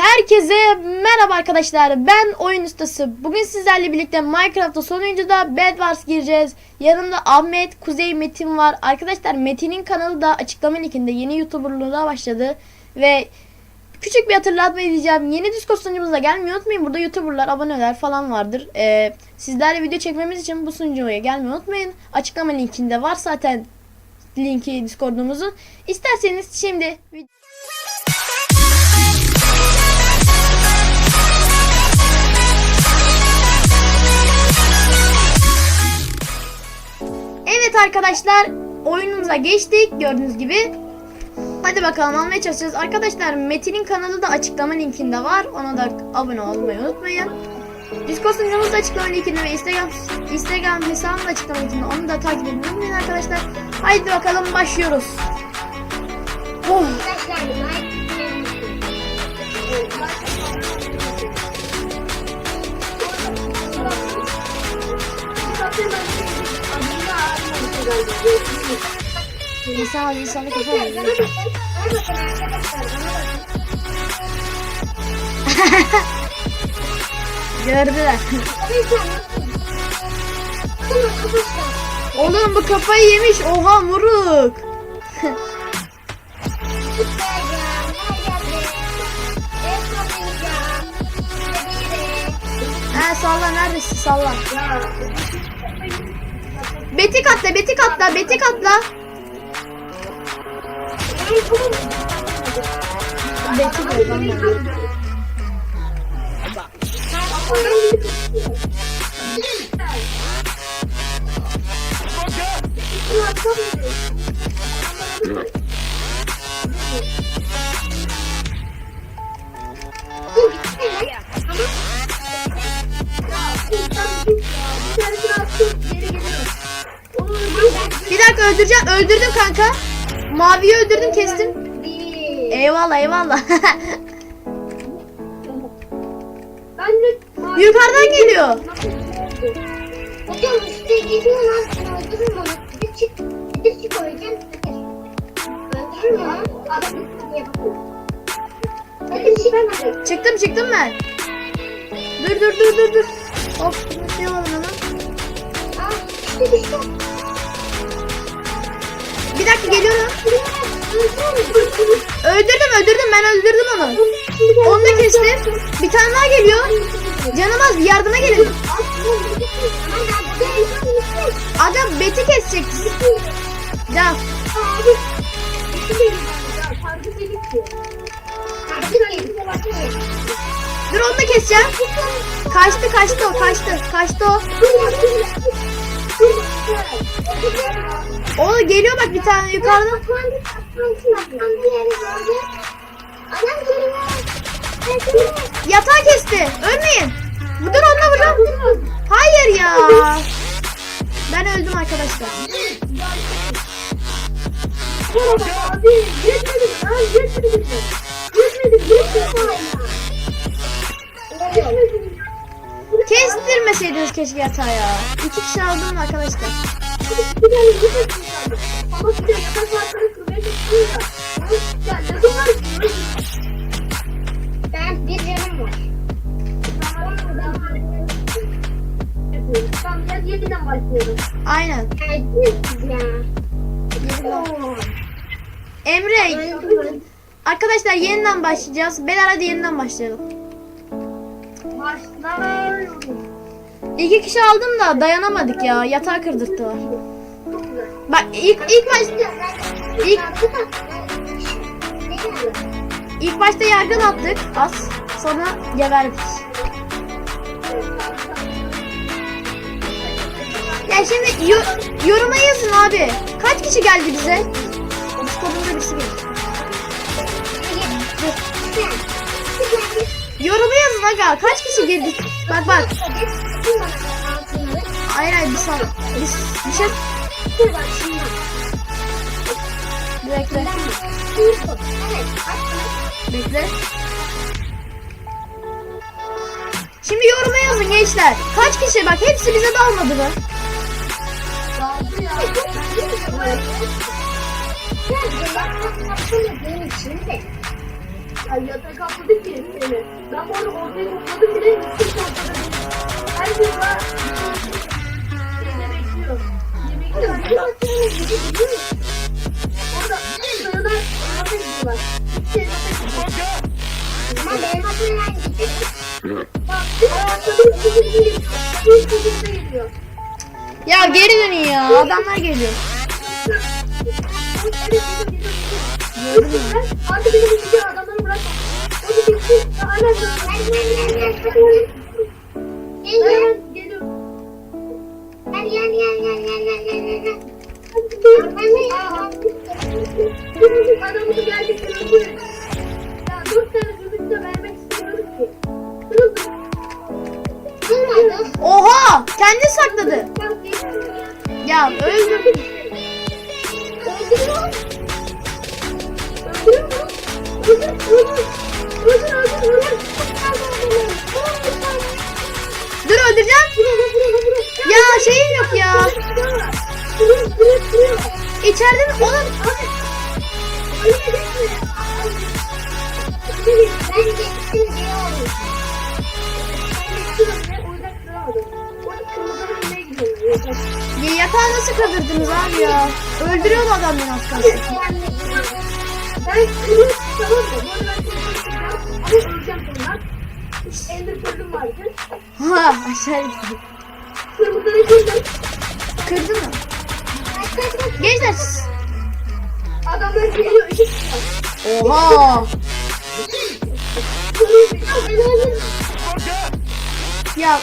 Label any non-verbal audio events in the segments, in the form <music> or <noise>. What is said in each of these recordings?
Herkese merhaba arkadaşlar. Ben oyun ustası. Bugün sizlerle birlikte Minecraft'ta sonuncuda Bed Wars gireceğiz. Yanımda Ahmet, Kuzey, Metin var. Arkadaşlar Metin'in kanalı da açıklama linkinde yeni YouTuber'lığa başladı ve küçük bir hatırlatma edeceğim. Yeni Discord sunucumuza gelmeyi unutmayın. Burada YouTuber'lar, aboneler falan vardır. Ee, sizlerle video çekmemiz için bu sunucuya gelmeyi unutmayın. Açıklama linkinde var zaten linki Discord'umuzun. İsterseniz şimdi Evet arkadaşlar oyunumuza geçtik gördüğünüz gibi. Hadi bakalım almaya çalışacağız. Arkadaşlar Metin'in kanalı da açıklama linkinde var. Ona da abone olmayı unutmayın. Discord sunucumuz açıklama linkinde ve Instagram Instagram hesabım da açıklama linkinde. Onu da takip edin unutmayın arkadaşlar. Haydi bakalım başlıyoruz. Oh. İnsan insanlık yapamıyor. Gördüler. Oğlum bu kafayı yemiş. Oha muruk. <laughs> Ha salla neredesin salla. Beti katla beti katla beti katla. Beti katla. Bir öldüreceğim. Öldürdüm kanka. Maviyi öldürdüm kestim. Eyvallah eyvallah. <laughs> Yukarıdan geliyor. Hocam üstte geliyor lan. Öldürür onu. Bir de çık. Bir de çık öleceksin. Öldürür mü lan? Hadi çık hemen. Çıktım çıktım ben. Dur dur dur dur dur. Hop şey alalım hemen. Aa, işte işte. Bir dakika geliyorum. Öldürdüm öldürdüm ben öldürdüm onu. Onu da kestim. Bir tane daha geliyor. Canım az yardıma gelin. Adam beti kesecek. Ya dur onu da keseceğim. Kaçtı kaçtı o kaçtı. Kaçtı o. O geliyor bak bir tane yukarıdan. Yatağı kesti. Ölmeyin. Dur onunla vurun. Hayır ya. Ben öldüm arkadaşlar. Kestirmeseydiniz keşke yatağı ya. İki kişi aldım arkadaşlar. Ben bir canım var. Tamam biraz yeniden başlayalım. Aynen. Geldiniz ya. Emre. Arkadaşlar yeniden başlayacağız. Beyler hadi yeniden başlayalım. Başlayalım. İki kişi aldım da dayanamadık ya. Yatağı kırdırttılar. Bak ilk ilk baş ilk ilk başta yargın attık az. Sonra geberdik. Ya şimdi yo- yoruma yazın abi. Kaç kişi geldi bize? Discord'umda birisi geldi. Yoruma yazın aga. Kaç kişi girdi? Bak bak. Hayır hayır bir saniye. Bir, bir şey bekle. Bekle. Şimdi yoruma yazın gençler. Kaç kişi bak hepsi bize dalmadı mı? Yani yatağa kapladı ki seni. Ben arada ortaya topladım bile. Hiç ortada Ya geri dönün ya. Adamlar geliyor. Artık benim bir adamları bırakma. O da gitti. Hala Gel gel gel gel. Gel gel. Gel gel gel gel gel. Çocuk adamı gerçekten öldürür. Ya dört tane çocuk da vermek istemiyorum ki. Kırıldı. Olmadı. Oha! Kendi sakladı. Ya. Ya öldüm. Öldürüyor. Öldürüyor mu? Öldür, öldür. Dur öldüreceğim. Ya şeyim yok ya. İçeride mi? Oğlum. Ya yatağı nasıl kırdırdınız abi ya? Öldürüyordu adam beni az kalsın. Ben kırmızı tamam mı? Ben öleceğim sonra. Ender kırdım vardı. Ha aşağı gitti. Kırmızıları kırdım. Kırdı mı? Gençler. Adamlar geliyor ışık çıkıyor. Oha. Ya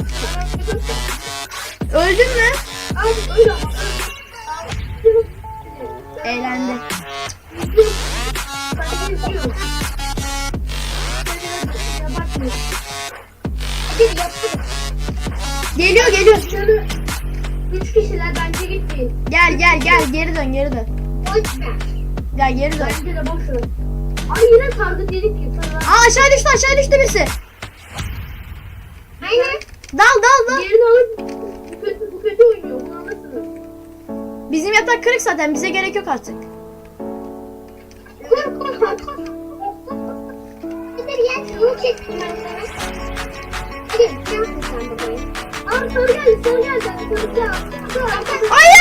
öldün mü? Dön geri dön. Gel geri dön. Bence de boş ver. Ay yine sardı dedik ki sana. Aa aşağı düştü aşağı düştü birisi. Aynen. Dal dal dal. Yerini alıp bu kötü, bu kötü oynuyor. Bunu anlasınız. Bizim yatak kırık zaten bize gerek yok artık. Kur kur kur kur. Gel şunu çektim ben sana. Hadi ne yaptın sen babayı? Abi sarı geldi sarı geldi. Sarı geldi. Sarı Hayır.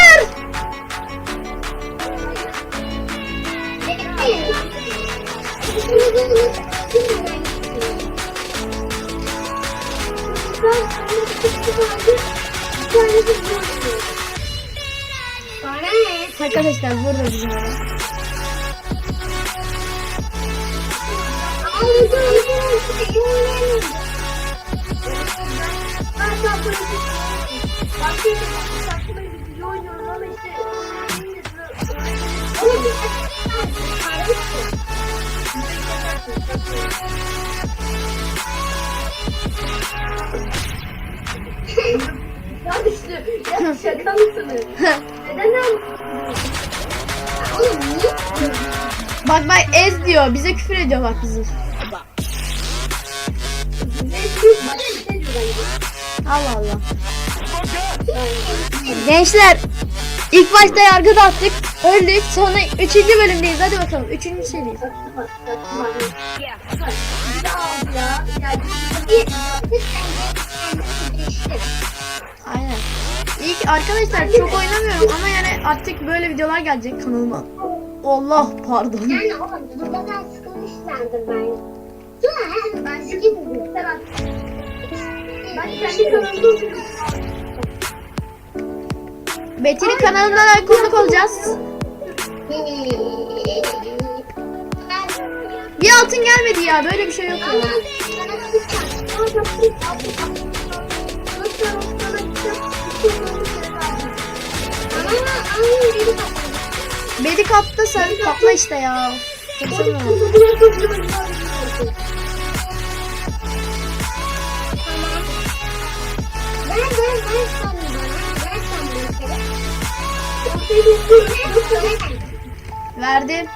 Arkadaşlar burada bizim adam. Ama bu Ya <laughs> işte? Bak bak ez diyor bize küfür ediyor bak bence. Allah Allah. Gençler ilk başta yargı dağıttık. Öldük. Sonra 3. bölümdeyiz. Hadi bakalım. 3. seriyiz. Bak. Aynen. İlk arkadaşlar çok oynamıyorum ama yani artık böyle videolar gelecek kanalıma. Allah pardon. Yani burada ben sıkılmışlardır ben. Dur ben sıkıldım. Serhat, ben. Betty'nin kanalında da konuk olacağız. Bir altın gelmedi ya. Böyle bir şey yok ya. Bedi kapta sen kapla işte ya. Çok Verdim.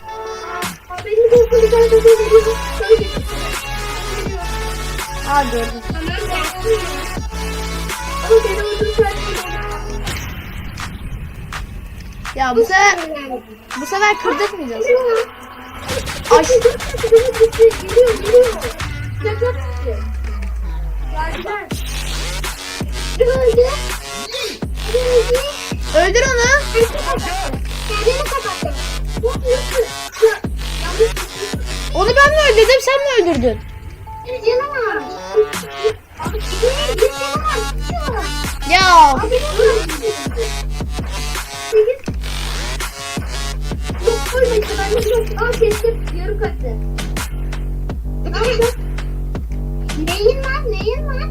Aa gördüm. Ya bu sefer bu sefer kırdırtmayacağız. Aş öldür onu. Onu ben mi öldürdüm sen mi öldürdün? Bir canı var. Bir bir canı var. Ya. Neyin var? Neyin var?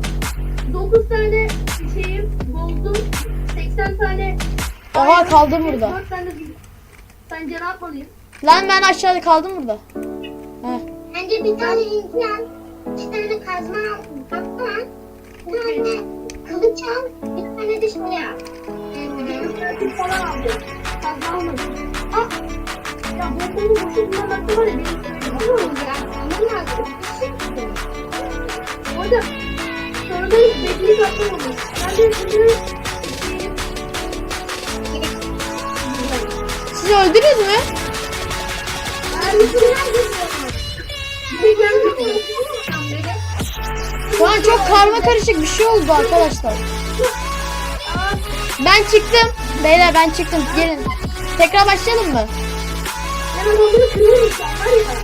9 tane şeyim bozdum. 80 tane. Oha, kaldım burada. 4 tane bir- Sence ne yapmalıyım? lan ben aşağıda kaldım burada. Heh. Bence bir tane inci al. iki tane kazma al. Bir tane kılıç al. Bir tane de şey al. Kattı falan aldım. Fazla almadım. Ah! Ya bombanın boşu kullanmakta var ya benim sebebi. Oğlum ya. Onun lazım. Bir şey yok. Orada sonra da bekleyip atlamadım. Ben de şimdi Siz öldünüz mü? Şu an çok karma karışık bir şey oldu arkadaşlar. Ben çıktım. Beyler ben çıktım. Gelin. Tekrar başlayalım mı?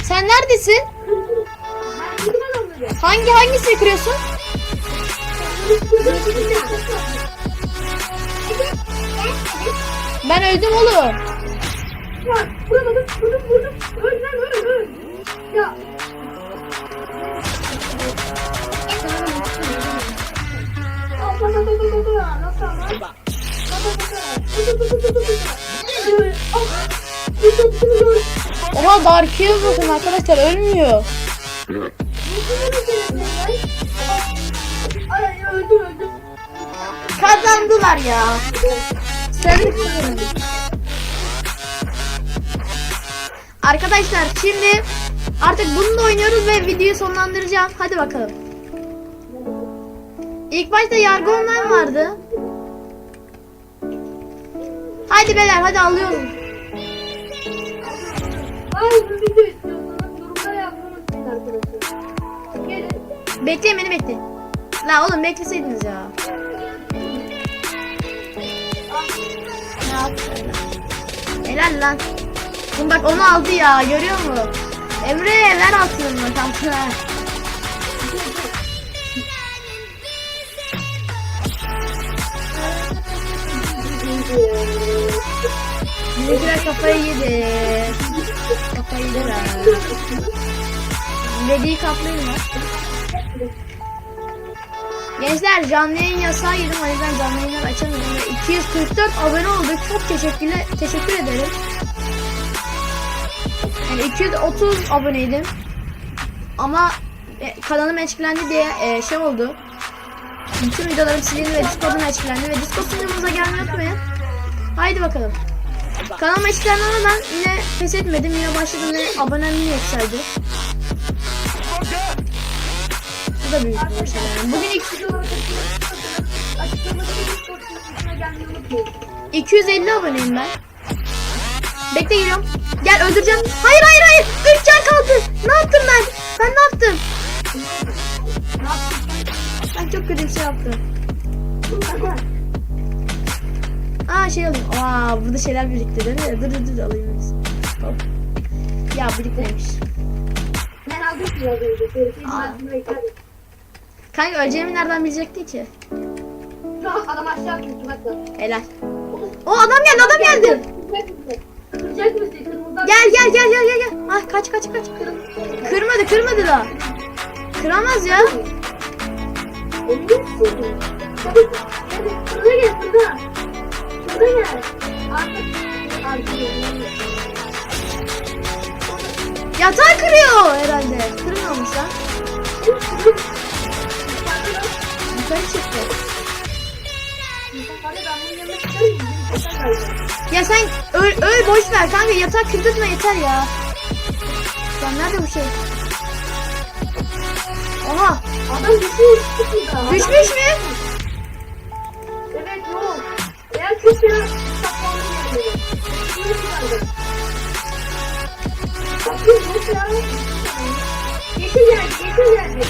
Sen neredesin? Hangi hangisini kırıyorsun? Ben öldüm oğlum. Bak vuramadım vurdum vurdum. Öl lan öl öl. Ya. Al bak bak bak bak bak. Nasıl ama? Bak bak bak. Tut tut tut tut tut. Öl. Ah. Tut tut tut tut. Oha Dark'ı bakın arkadaşlar ölmüyor. Ay öldüm öldüm. Kazandılar ya. Sen Arkadaşlar şimdi artık bununla oynuyoruz ve videoyu sonlandıracağım. Hadi bakalım. İlk başta yargı online vardı. Hadi beyler hadi. Gelin. Bekleyin beni bekle. La oğlum bekleseydiniz ya. Helal lan. Şimdi bak onu aldı ya görüyor musun? Emre ver altını altını. Bizimkiler kafayı yedi. Kafayı yediler. Dediği kaplayın lan. Gençler canlı yayın yasağı yedim o yüzden canlı yayınlar açamıyorum ve 244 abone olduk. Çok teşekkürler, teşekkür ederim. Yani 230 aboneydim. Ama e, kanalım eşkillendi diye e, şey oldu. Bütün videolarım silindi ve Discord'um eşkillendi ve Discord sunucumuza gelmeyi unutmayın. Haydi bakalım. Kanalıma eşkillendi ama ben yine pes etmedim. Yine başladım ve abonem yine yükseldi. Bu da büyük bir şey yani. Bugün ilk Açıklamadaki Discord sunucusuna gelmeyi unutmayın. 250 aboneyim ben. Bekle geliyorum. Gel öldüreceğim. Hayır hayır hayır. 3 can kaldı. Ne yaptım ben? Ben ne yaptım? Ben çok kötü bir şey yaptım. Aa şey alayım. Aa burada şeyler birikti değil mi? Dur dur dur alayım. Hop. Ya birikmemiş. Ben aldım ki az önce. Kanka öleceğimi nereden bilecekti ki? Adam aşağı bak. Helal. O adam geldi adam geldi. Kıracak mısın? Gel gel gel gel gel. gel. Ah kaç kaç kaç. Kırmadı kırmadı da. Kıramaz ya. Emin misin? Şurada gel. Şurada. Şurada gel. Yatağı kırıyor herhalde. Kırmıyormuş lan. Yukarı çıktı. Ya sen öl, öl boş ver kanka yatağı kırdırtma yeter ya. Lan nerede bu şey? Oha Adam düşmüş. Düşmüş mü? Evet yok. Eğer. Şurada kaldı. Bakın yok ya. Yeşil geldi, yeşil geldi.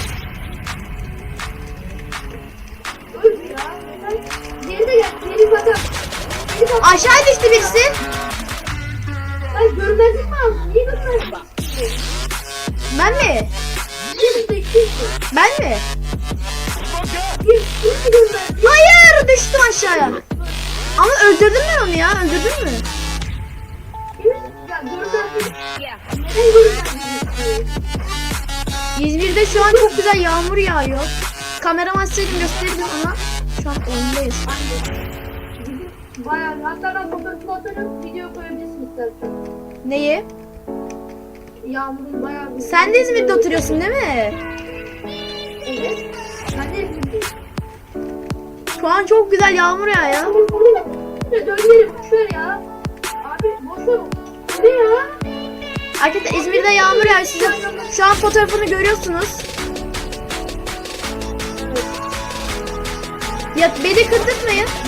Düştü birisi. Ay görmezlik mi aldın? Niye görmezlik? Ben mi? İki üstü, iki üstü. Ben mi? Görmezlik. Hayır düştüm aşağıya. Ama öldürdüm ben onu ya. Öldürdün mü? Ya görmezlik. Neden görmezlik? İzmir'de şu an çok güzel yağmur yağıyor. Kameraman sildim gösterirdim ama şu an oyundayız. Bayağı hatta ben fotoğrafını atarım video koyabilirsin istersen. Neyi? Yağmurun bayağı bir... Sen de İzmir'de oturuyorsun değil mi? Evet. Ben de İzmir'deyim. Şu an çok güzel yağmur. Ya burada dönelim boşver ya. Abi boşver. Ne ya? Arkadaşlar İzmir'de yağmur yağıyor. Siz de şu an fotoğrafını görüyorsunuz. Ya beni kırdırtmayın.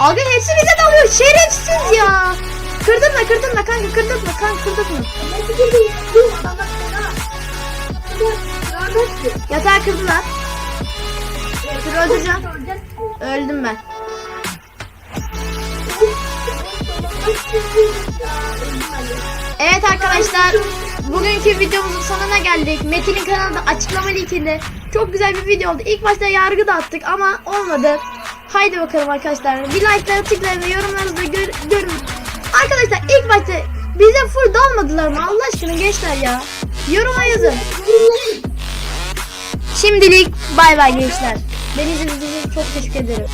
Abi hepsi bize dalıyor. Şerefsiz ya. Kırdırma kırdırma kanka kırdırma kanka kırdırma. Yatağı kırdılar. Dur. Öldüm ben. Evet arkadaşlar bugünkü videomuzun sonuna geldik. Metin'in kanalında açıklama linkinde çok güzel bir video oldu. İlk başta yargı da attık ama olmadı. Haydi bakalım arkadaşlar. Bir like'lara tıklayın ve yorumlarınızı gör, görün. Arkadaşlar ilk başta bize full dalmadılar mı? Allah aşkına gençler ya. Yoruma yazın. Şimdilik bay bay gençler. Beni izlediğiniz için çok teşekkür ederim.